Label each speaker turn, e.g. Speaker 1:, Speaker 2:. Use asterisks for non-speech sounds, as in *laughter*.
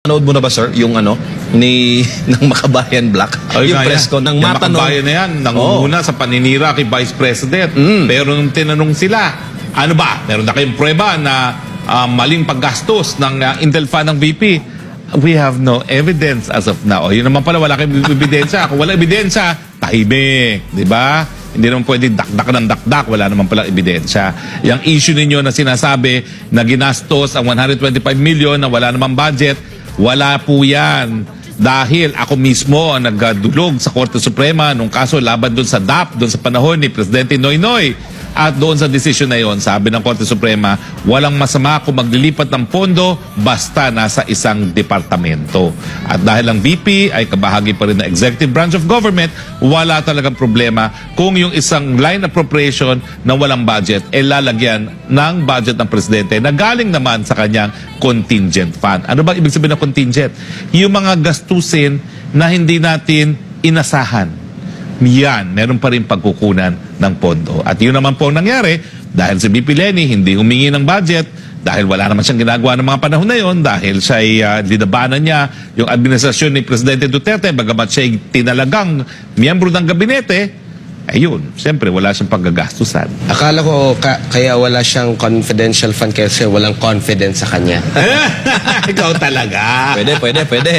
Speaker 1: Nanood mo na ba sir yung ano ni *laughs* ng Makabayan Black?
Speaker 2: Ay,
Speaker 1: yung
Speaker 2: kaya.
Speaker 1: press con ng
Speaker 2: Yung
Speaker 1: matanong.
Speaker 2: makabayan na yan, nangunguna sa paninira kay Vice President.
Speaker 1: Mm.
Speaker 2: Pero nung tinanong sila, ano ba, meron na kayong prueba na ah, maling paggastos ng ah, Intel Fund ng VP? We have no evidence as of now. O, yun naman pala, wala kayong *laughs* ebidensya. Kung wala ebidensya, tahimik. Di ba? Hindi naman pwede dakdak ng dakdak. Wala naman pala ebidensya. Yung issue ninyo na sinasabi na ginastos ang 125 million na wala namang budget, wala po yan. Dahil ako mismo ang nagdulog sa Korte Suprema nung kaso laban doon sa DAP, doon sa panahon ni Presidente Noynoy. At doon sa desisyon na yon, sabi ng Korte Suprema, walang masama kung maglilipat ng pondo basta nasa isang departamento. At dahil ang VP ay kabahagi pa rin ng Executive Branch of Government, wala talagang problema kung yung isang line appropriation na walang budget ay lalagyan ng budget ng Presidente na galing naman sa kanyang contingent fund. Ano ba ibig sabihin ng contingent? Yung mga gastusin na hindi natin inasahan yan, meron pa rin pagkukunan ng pondo. At yun naman po ang nangyari dahil si BP Lenny hindi humingi ng budget dahil wala naman siyang ginagawa ng mga panahon na yon dahil siya ay uh, linabanan niya yung administrasyon ni Presidente Duterte bagamat siya ay tinalagang miyembro ng gabinete ayun, siyempre wala siyang paggagastusan.
Speaker 3: Akala ko ka- kaya wala siyang confidential fund kasi walang confidence sa kanya. *laughs*
Speaker 2: Ikaw talaga.
Speaker 1: Pwede, pwede, pwede.